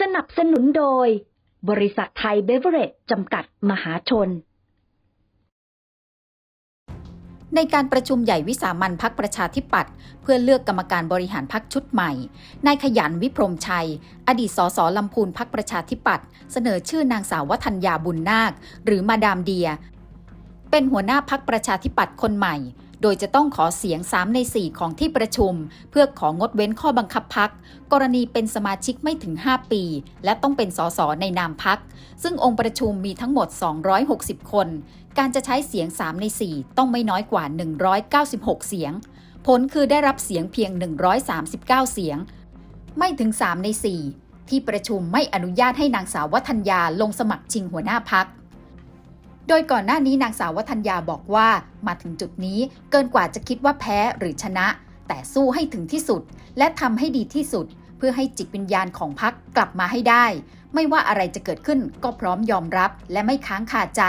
สนับสนุนโดย บริษัทไทยเบเวอเรจจำกัดมหาชน ในการประชุมใหญ่วิสามันพักประชาธิปัตย์เพื่อเลือกกรรมการบริหารพักชุดใหม่ นายขยันวิพรมชัย อดีตสสลำพูนพักประชาธิปัตย์เสนอชื่อนางสาววัฒนยาบุญนาค หรือมาดามเดีย เป็นหัวหน้าพักประชาธิปัตย์คนใหม่ โดยจะต้องขอเสียง 3 ใน 4 ของที่ประชุม เพื่อของดเว้นข้อบังคับพัก กรณีเป็นสมาชิกไม่ถึง 5 ปี และต้องเป็นสสในนามพัก ซึ่งองค์ประชุมมีทั้งหมด 260 คน การจะใช้เสียง 3 ใน 4 ต้องไม่น้อยกว่า 196 เสียง ผลคือได้รับเสียงเพียง 139 เสียง ไม่ถึง 3 ใน 4 ที่ประชุมไม่อนุญาตให้นางสาววัฒนยาลงสมัครชิงหัวหน้าพัก โดยก่อนหน้านี้นางสาววัฒนยาบอกว่ามาถึงจุดนี้เกินกว่าจะคิดว่าแพ้หรือชนะ แต่สู้ให้ถึงที่สุด และทำให้ดีที่สุด เพื่อให้จิตวิญญาณของพักกลับมาให้ได้ ไม่ว่าอะไรจะเกิดขึ้นก็พร้อมยอมรับและไม่ค้างคาใจ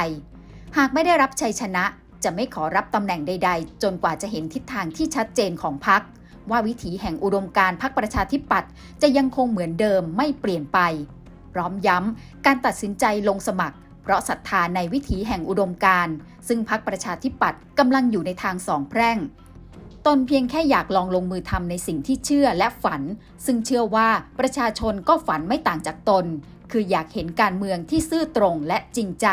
หากไม่ได้รับชัยชนะ จะไม่ขอรับตำแหน่งใด ๆ จนกว่าจะเห็นทิศทางที่ชัดเจนของพักว่าวิถีแห่งอุดมการพักประชาธิปัตย์จะยังคงเหมือนเดิมไม่เปลี่ยนไป พร้อมย้ำการตัดสินใจลงสมัคร เพราะศรัทธาในวิถีแห่งอุดมการณ์ซึ่งพักประชาธิปัตย์กำลังอยู่ในทางสองแพร่ง ตนเพียงแค่อยากลองลงมือทำในสิ่งที่เชื่อและฝัน ซึ่งเชื่อว่าประชาชนก็ฝันไม่ต่างจากตน คืออยากเห็นการเมืองที่ซื่อตรงและจริงใจ